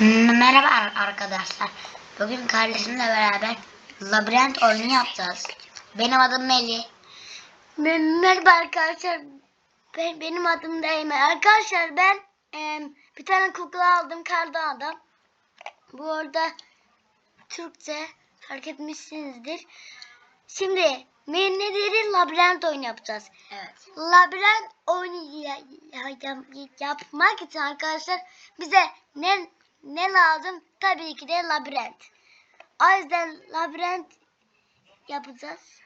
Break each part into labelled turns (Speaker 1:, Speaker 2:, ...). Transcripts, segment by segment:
Speaker 1: Merhaba ar- arkadaşlar. Bugün kardeşimle beraber labirent oyunu yapacağız. Benim adım Melih.
Speaker 2: Merhaba arkadaşlar. Ben, benim adım da Eymen. Arkadaşlar ben em, bir tane kukla aldım. Karda adam. Bu arada Türkçe fark etmişsinizdir. Şimdi nedir labirent oyunu yapacağız.
Speaker 1: Evet.
Speaker 2: Labirent oyunu ya- ya- ya- yapmak için arkadaşlar bize ne ne lazım? Tabii ki de labirent. O yüzden labirent yapacağız.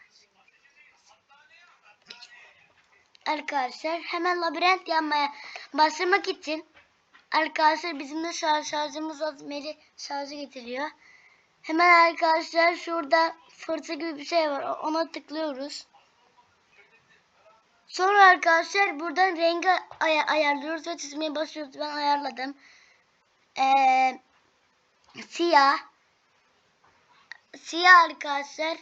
Speaker 2: Arkadaşlar hemen labirent yapmaya başlamak için arkadaşlar bizim de şarj, şarjımız az Meri şarjı getiriyor. Hemen arkadaşlar şurada fırça gibi bir şey var. Ona tıklıyoruz. Sonra arkadaşlar buradan rengi ay- ayarlıyoruz ve çizmeye basıyoruz. Ben ayarladım. Siyah. Siyah arkadaşlar.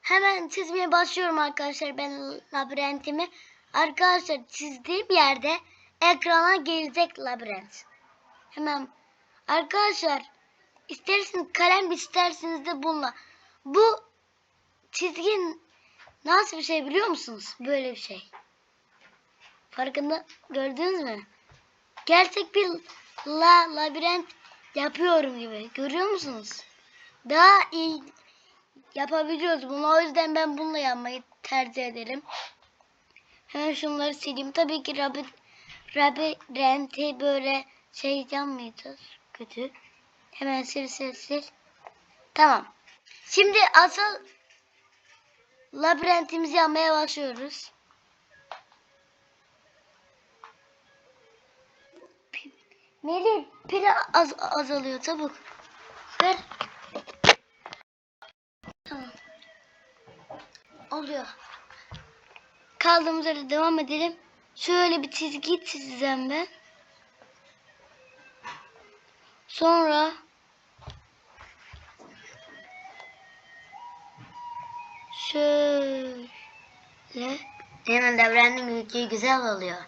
Speaker 2: Hemen çizmeye başlıyorum arkadaşlar ben labirentimi. Arkadaşlar çizdiğim yerde ekrana gelecek labirent. Hemen arkadaşlar isterseniz kalem isterseniz de bununla. Bu çizgin nasıl bir şey biliyor musunuz? Böyle bir şey. Farkında gördünüz mü? Gerçek bir la labirent yapıyorum gibi. Görüyor musunuz? Daha iyi yapabiliyoruz bunu. O yüzden ben bununla yapmayı tercih ederim. Hemen şunları sileyim. Tabii ki rabi, rabi renti böyle şey yapmayacağız. Kötü. Hemen sil sil sil. Tamam. Şimdi asıl labirentimizi yapmaya başlıyoruz. Melih pili az, azalıyor çabuk. Ver. Tamam. Oluyor. Kaldığımız yerde devam edelim. Şöyle bir çizgi çizeceğim ben. Sonra şöyle
Speaker 1: Hemen labirent'in büyüklüğü güzel oluyor.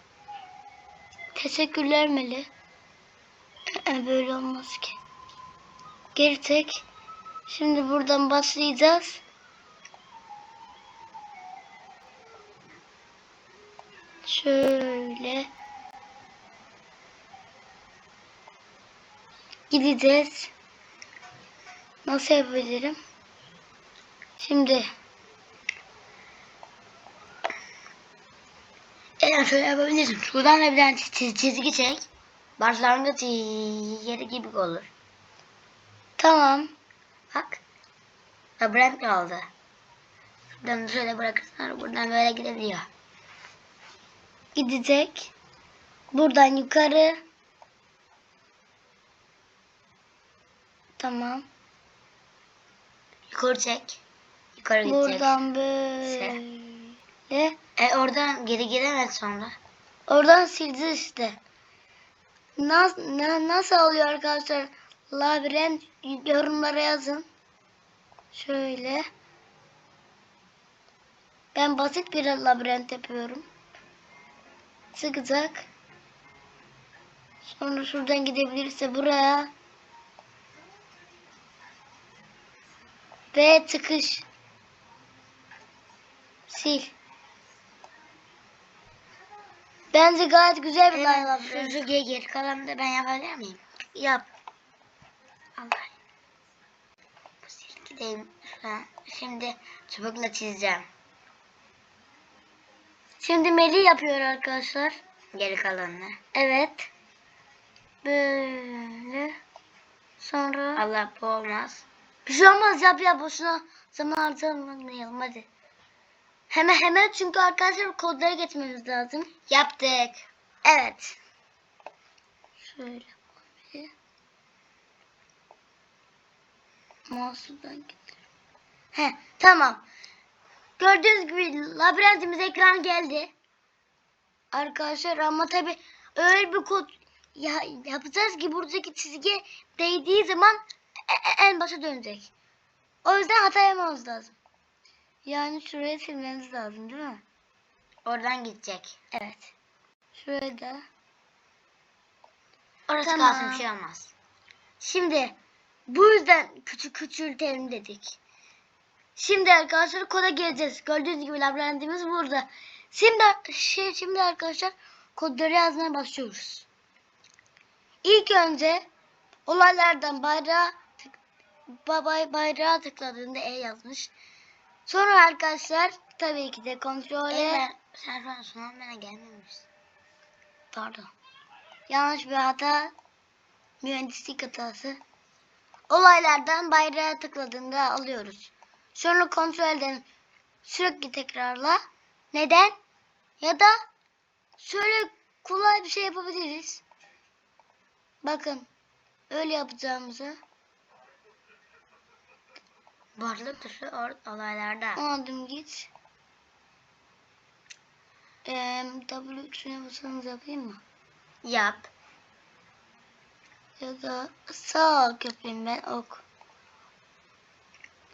Speaker 2: teşekkürler Meli. Ee, Böyle olmaz ki. Geri tek. Şimdi buradan başlayacağız. Şöyle. Gideceğiz. Nasıl yapabilirim? Şimdi
Speaker 1: Eğer şöyle yapabilirsin. Şuradan labirent çiz- çizgi çek. Başlangıç yeri gibi olur.
Speaker 2: tamam.
Speaker 1: Bak. Labirent kaldı. Şuradan şöyle bırakırsan buradan böyle gidebiliyor.
Speaker 2: Gidecek. Buradan yukarı. Tamam.
Speaker 1: Yukarı çek. Yukarı gidecek.
Speaker 2: Buradan böyle.
Speaker 1: E oradan geri gelemez sonra.
Speaker 2: Oradan sileceğiz işte. Nasıl, nasıl oluyor arkadaşlar? Labirent yorumlara yazın. Şöyle. Ben basit bir labirent yapıyorum. Sıkacak. Sonra şuradan gidebilirse buraya. Ve çıkış. Sil. Bence gayet güzel bir
Speaker 1: Evet,
Speaker 2: labirent.
Speaker 1: şu, şu ge- geri kalanı da ben yapabilir miyim?
Speaker 2: Yap.
Speaker 1: Allah. Bu şu an. Şimdi çubukla çizeceğim.
Speaker 2: Şimdi Melih yapıyor arkadaşlar.
Speaker 1: Geri kalanını.
Speaker 2: Evet. Böyle. Sonra.
Speaker 1: Allah bu olmaz.
Speaker 2: Bir şey olmaz yap yap boşuna zaman harcamayalım hadi. Hemen hemen çünkü arkadaşlar kodları geçmemiz lazım.
Speaker 1: Yaptık.
Speaker 2: Evet. Şöyle. Mouse'dan gidelim. He tamam. Gördüğünüz gibi labirentimiz ekran geldi. Arkadaşlar ama tabi öyle bir kod ya, yapacağız ki buradaki çizgi değdiği zaman e- e- en başa dönecek. O yüzden hata yapmamız lazım. Yani şuraya silmemiz lazım değil mi?
Speaker 1: Oradan gidecek.
Speaker 2: Evet. Şuraya da.
Speaker 1: Orası
Speaker 2: Tamam.
Speaker 1: kalsın bir şey olmaz.
Speaker 2: Şimdi bu yüzden küçük küçültelim dedik. Şimdi arkadaşlar koda gireceğiz. Gördüğünüz gibi labirentimiz burada. Şimdi şey şimdi arkadaşlar kodları yazmaya başlıyoruz. İlk önce olaylardan bayrağı tık, babay bayrağı tıkladığında E yazmış. Sonra arkadaşlar tabii ki de kontrole
Speaker 1: Eymen sen şu an sunamana gelmemişsin.
Speaker 2: Pardon. Yanlış bir hata. Mühendislik hatası. Olaylardan bayrağı tıkladığında alıyoruz. Sonra kontrolden sürekli tekrarla. Neden? Ya da şöyle kolay bir şey yapabiliriz. Bakın. Öyle yapacağımızı.
Speaker 1: Varlık dışı olaylarda.
Speaker 2: Anladım git. Eee W tuşuna basanız yapayım mı?
Speaker 1: Yap.
Speaker 2: Ya da sağ yapayım ben ok.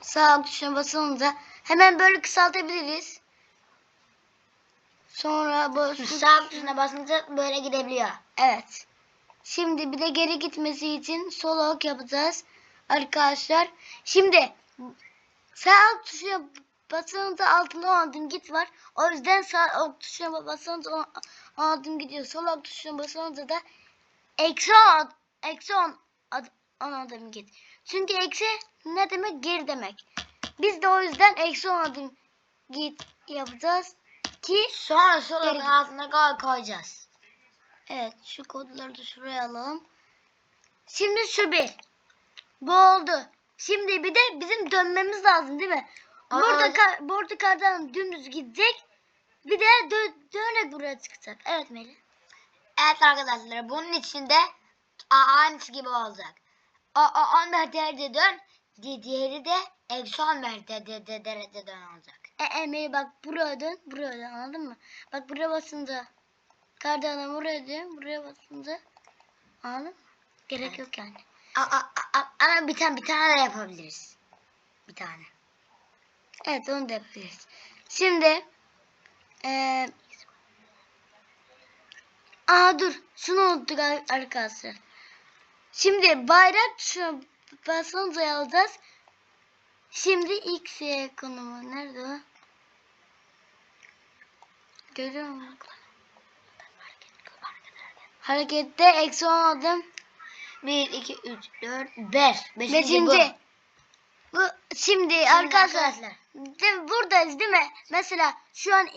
Speaker 2: Sağ tuşuna basınca hemen böyle kısaltabiliriz. Sonra bu
Speaker 1: Sağ tuşuna basınca böyle gidebiliyor.
Speaker 2: Evet. Şimdi bir de geri gitmesi için sol ok yapacağız. Arkadaşlar. Şimdi sağ ok tuşuna basınca altında 10 adım git var. O yüzden sağ ok tuşuna basınca 10 adım gidiyor. Sol ok tuşuna basınca da eksi 10 eksi 10 ad- 10 adım git. Çünkü eksi ne demek? Geri demek. Biz de o yüzden eksi 10 adım git yapacağız ki
Speaker 1: Sonra
Speaker 2: git.
Speaker 1: altına koy koyacağız.
Speaker 2: Evet şu kodları da şuraya alalım. Şimdi şu bir. Bu oldu. Şimdi bir de bizim dönmemiz lazım değil mi?
Speaker 1: Aa,
Speaker 2: Burada ka- burada kardan dümdüz gidecek. Bir de dö- dönerek buraya çıkacak. Evet Melih.
Speaker 1: Evet arkadaşlar bunun içinde aynısı gibi olacak. O, o 14 derece dön. di- Diğeri de eksi 11 de, de, de, derece dön olacak.
Speaker 2: E, e Melih bak buraya dön. Buraya dön anladın mı? Bak buraya basınca kardan buraya dön. Buraya basınca anladın mı? Gerek
Speaker 1: Evet.
Speaker 2: yok yani.
Speaker 1: A, a, a, a- ama bir tane bir tane de yapabiliriz. Bir tane.
Speaker 2: Evet onu da yapabiliriz. Şimdi eee Aa dur şunu unuttuk ar- arkadaşlar. Şimdi bayrak tuşuna basınca alacağız. Şimdi X Y konumu nerede o? Görüyor musun? Harekette eksi 10 adım.
Speaker 1: 1, 2, 3, 4, 5.
Speaker 2: Beşinci. Bu şimdi, arkadaşlar,
Speaker 1: arkadaşlar.
Speaker 2: de- buradayız değil mi? Mesela şu an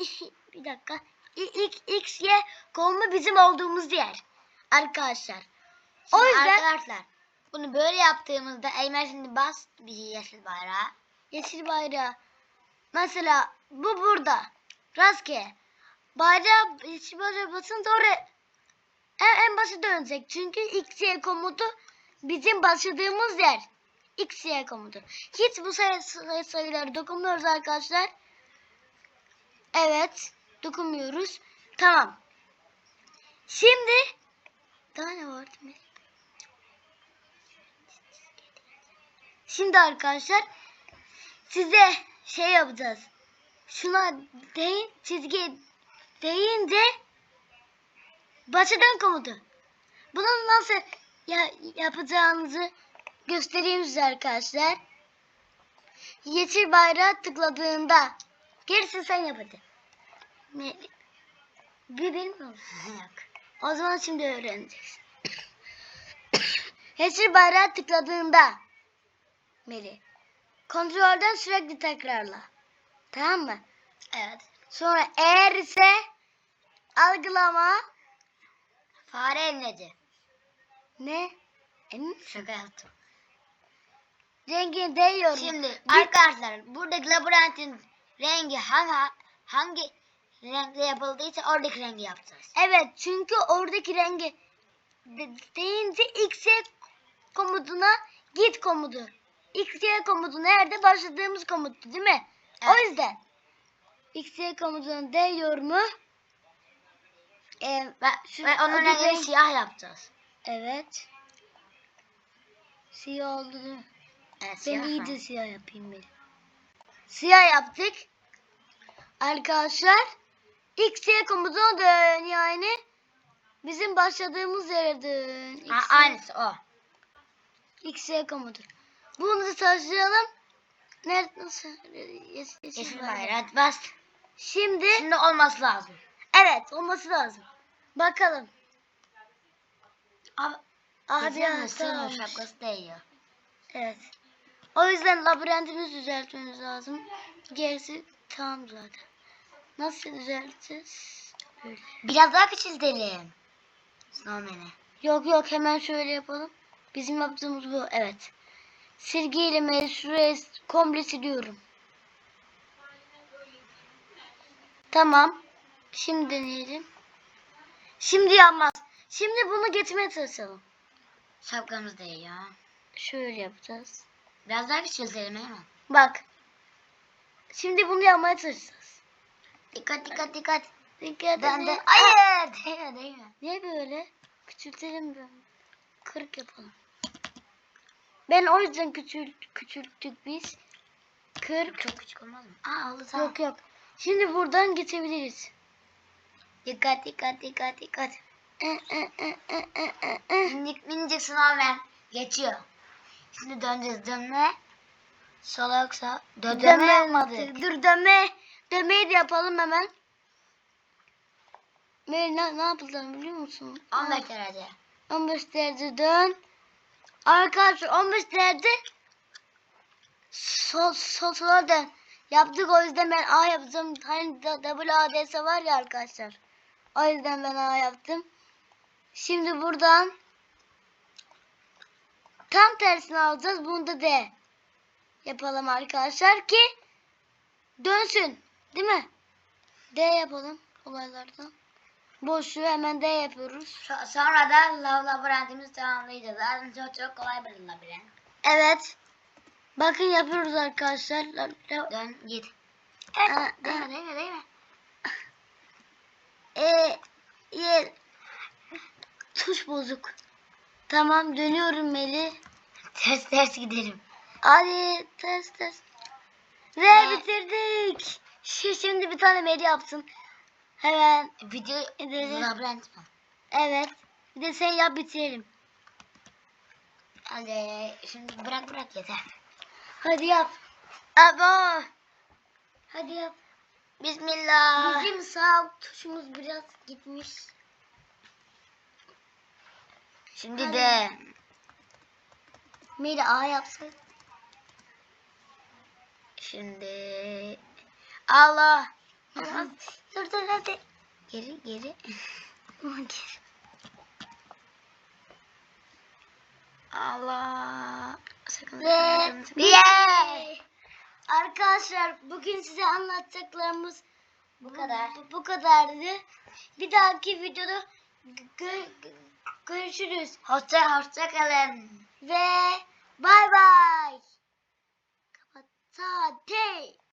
Speaker 2: bir dakika. İ- X, X, Y kolumu bizim olduğumuz yer. Arkadaşlar. O
Speaker 1: Şimdi
Speaker 2: yüzden
Speaker 1: Arkadaşlar bunu böyle yaptığımızda Eymen şimdi bas bir yeşil bayrağı.
Speaker 2: yeşil bayrağı. Mesela bu burada. Rastgele. Bayrağı yeşil bayrağı basınca oraya en, en başa dönecek. Çünkü X, Y komutu bizim başladığımız yer. X, Y komutu. Hiç bu sayı, sayı sayıları dokunmuyoruz arkadaşlar. Evet. Dokunmuyoruz. Tamam. Şimdi daha ne var? değil mi? Şimdi arkadaşlar size şey yapacağız. Şuna değin çizgi deyince başa dön komutu. Bunu nasıl ya, yapacağınızı göstereyim size arkadaşlar. Yeşil bayrağı tıkladığında gerisi sen yap hadi. Ne? Bir bilmiyor musun?
Speaker 1: Yok.
Speaker 2: O zaman şimdi öğreneceğiz. Yeşil bayrağı tıkladığında Meli kontrolden sürekli tekrarla. Tamam mı?
Speaker 1: Evet.
Speaker 2: Sonra eğer ise algılama
Speaker 1: Fare elneci.
Speaker 2: ne? Emin misin?
Speaker 1: Şaka yaptım.
Speaker 2: Rengi değiyor.
Speaker 1: Şimdi
Speaker 2: Bir-
Speaker 1: arkadaşlar buradaki labirentin rengi hangi hangi renkle yapıldıysa oradaki rengi yapacağız.
Speaker 2: Evet çünkü oradaki rengi de- deyince X komutuna git komutu. X komutu nerede başladığımız komuttu değil mi? O
Speaker 1: Evet.
Speaker 2: yüzden X komutuna değiyor mu? Ee,
Speaker 1: Ve,
Speaker 2: şu-
Speaker 1: ve onun rengini
Speaker 2: renk-
Speaker 1: siyah yapacağız.
Speaker 2: Evet. Siyah oldu?
Speaker 1: Evet
Speaker 2: Ben
Speaker 1: siyah.
Speaker 2: iyice siyah yapayım bir. Siyah yaptık. Arkadaşlar X Y komutuna dön yani bizim başladığımız yere dön.
Speaker 1: Ha,
Speaker 2: X, Y.
Speaker 1: aynısı o.
Speaker 2: X'e komudur. Bunu da taşıyalım. Nerede nasıl? Yeşil,
Speaker 1: Yeşil
Speaker 2: bayrak.
Speaker 1: bayrak bas.
Speaker 2: Şimdi
Speaker 1: Şimdi olması lazım.
Speaker 2: Evet olması lazım. Bakalım.
Speaker 1: Abi,
Speaker 2: Abi tamam.
Speaker 1: şapkası değiyor.
Speaker 2: Evet. O yüzden labirentimizi düzeltmemiz lazım. Gerisi tamam zaten. Nasıl düzelteceğiz? Böyle.
Speaker 1: Biraz daha küçültelim. Snowman'i.
Speaker 2: Yok yok hemen şöyle yapalım. Bizim yaptığımız bu. Evet. Silgiyle meşruya komple siliyorum. Tamam. Şimdi deneyelim. Şimdi yanmaz. Şimdi bunu getirmeye çalışalım.
Speaker 1: Şapkamız değiyor.
Speaker 2: Şöyle yapacağız.
Speaker 1: Biraz daha küçültelim hemen.
Speaker 2: Bak. Şimdi bunu yapmaya çalışacağız.
Speaker 1: Dikkat dikkat dikkat.
Speaker 2: Dikkat edin.
Speaker 1: dön. Hayır. Değiyor değiyor.
Speaker 2: Niye böyle? Küçültelim böyle. Kırık yapalım. Ben o yüzden küçült, küçülttük biz. Kırk.
Speaker 1: Çok küçük olmaz mı? Aa oldu tamam.
Speaker 2: Yok yok. Şimdi buradan geçebiliriz.
Speaker 1: Dikkat dikkat dikkat dikkat.
Speaker 2: E.
Speaker 1: Minicik minicik Snowman. Geçiyor. Şimdi döneceğiz dönme. Sola yoksa. Dö dönme
Speaker 2: Dönme
Speaker 1: yapmadık.
Speaker 2: Dur dönme. Dönmeyi de yapalım hemen. Meri ne, ne yapacağım biliyor musun?
Speaker 1: 15 derece.
Speaker 2: 15 derece dön. Arkadaşlar 15 derece sol sol sola dön. Yaptık o yüzden ben A yapacağım. Hani double ADS var ya arkadaşlar. O yüzden ben A yaptım. Şimdi buradan tam tersini alacağız. Bunu da D yapalım arkadaşlar ki dönsün. Değil mi? D yapalım olaylardan. Boşluğu hemen D yapıyoruz.
Speaker 1: So- sonra da lav labirentimizi tamamlayacağız. Zaten çok çok kolay bir labirent.
Speaker 2: Evet. Bakın yapıyoruz arkadaşlar. La- la-
Speaker 1: Dön git.
Speaker 2: Aa,
Speaker 1: Değme değme değme.
Speaker 2: E, yer. Tuş bozuk. Tamam dönüyorum Meli.
Speaker 1: Ters ters gidelim.
Speaker 2: Hadi ters ters. Ve
Speaker 1: Ne?
Speaker 2: bitirdik. Şu şimdi bir tane Meli yapsın. Hemen
Speaker 1: Video
Speaker 2: Edelim.
Speaker 1: labirent mi?
Speaker 2: evet. Bir de sen yap bitirelim.
Speaker 1: Hadi şimdi bırak bırak yeter.
Speaker 2: Hadi yap. Aba. Hadi yap.
Speaker 1: Bismillah.
Speaker 2: Bizim sağ tuşumuz biraz gitmiş.
Speaker 1: Şimdi
Speaker 2: Hadi.
Speaker 1: de
Speaker 2: Meli A yapsın.
Speaker 1: şimdi Allah.
Speaker 2: Dur dur hadi.
Speaker 1: Geri geri. Allah. Sakın
Speaker 2: Ve
Speaker 1: sakın, sakın.
Speaker 2: Yeah! Arkadaşlar bugün size anlatacaklarımız
Speaker 1: Bu kadar.
Speaker 2: Bu, bu kadardı. Bir dahaki videoda gö- gö- görüşürüz.
Speaker 1: Hoşça hoşça kalın.
Speaker 2: Ve bay bay. Kapat. Hadi.